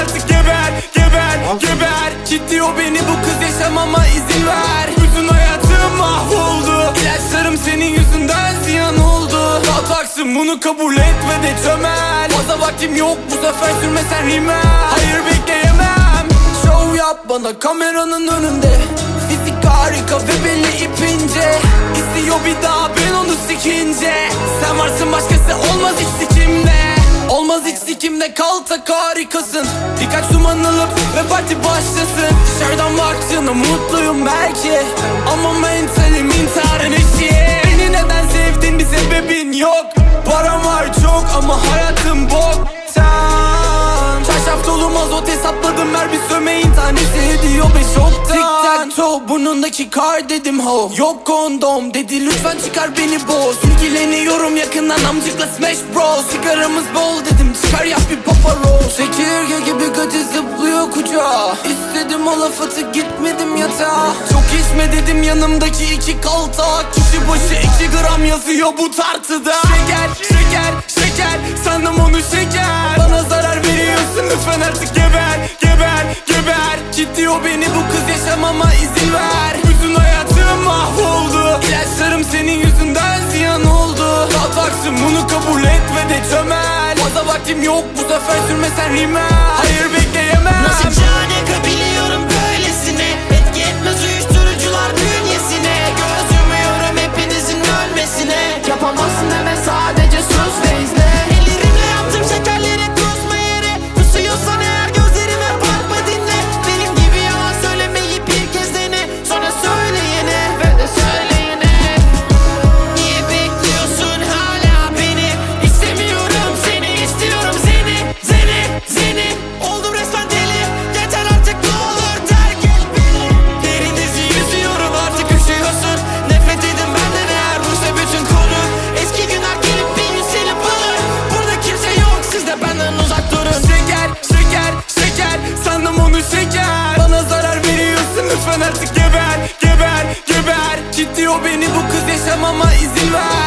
artık geber Geber geber. Kilitliyor beni bu kız yaşamama izin ver. Bütün hayatım mahvoldu. İlaçlarım senin yüzünden ziyan oldu. Kalkaksın bunu kabul et ve de çömel. Fazla vaktim yok bu sefer sürmesen rimel. Hayır bekleyemem. Show yap bana kameranın önünde. Fizik harika ve belli ipince. İstiyor bir daha ben onu sikince. Sen varsın sikimde kal tak harikasın. Birkaç duman alıp ve parti başlasın. Dışarıdan baktığında mutluyum belki. Ama mentalim hesapladım her bir sömeğin tanesi. Ediyor beş oktan Tic tac toe burnundaki kar dedim ho. Yok kondom dedi lütfen çıkar beni boz İlgileniyorum yakından amcıkla smash bros Sigaramız bol dedim çıkar yap bir papa roll Çekirge gibi götü zıplıyor kucağa. İstedim o laf atı gitmedim yatağa. Çok içme dedim yanımdaki iki kaltak Kişi başı iki gram yazıyor bu tartıda. Şeker şeker şeker sandım onu lütfen artık geber geber geber. Kilitliyor beni bu kız yaşamama izin ver. Bütün hayatım mahvoldu. İlaçlarım senin yüzünden ziyan oldu. Kalkaksın bunu kabul et ve de çömel. Fazla vaktim yok bu sefer sürmesen rimel. Hayır bekleyemem. Nasıl can uzak durun. Şeker, şeker, şeker Sandım onu şeker. Bana zarar veriyorsun lütfen artık geber Geber, geber. Kilitliyor beni bu kız yaşamama izin ver